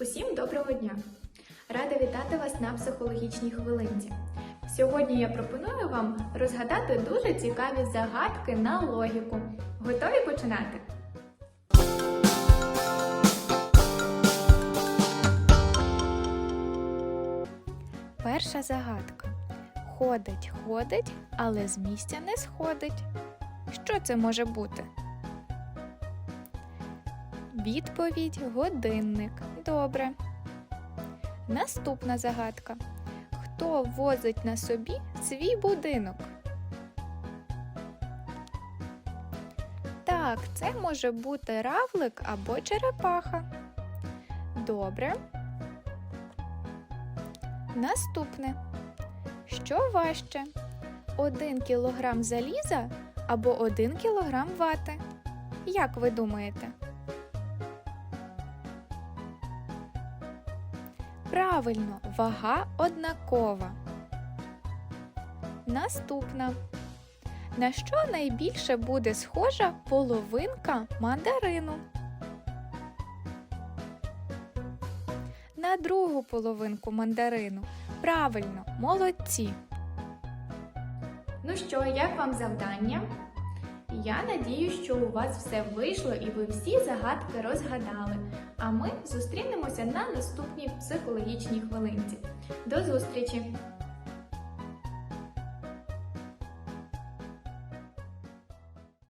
Усім доброго дня! Рада вітати вас на психологічній хвилинці. Сьогодні я пропоную вам розгадати дуже цікаві загадки на логіку. Готові починати? Перша загадка. Ходить, ходить, але з місця не сходить. Що це може бути? Відповідь годинник. Добре. Наступна загадка. Хто возить на собі свій будинок? Так, це може бути равлик або черепаха. Добре. Наступне. Що важче? Один кілограм заліза або один кілограм вати? Як ви думаєте? Правильно, вага однакова. Наступна. На що найбільше буде схожа половинка мандарину? На другу половинку мандарину. Правильно, молодці. Ну що, як вам завдання? Я надію, що у вас все вийшло і ви всі загадки розгадали. А ми зустрінемося на наступній психологічній хвилинці. До зустрічі!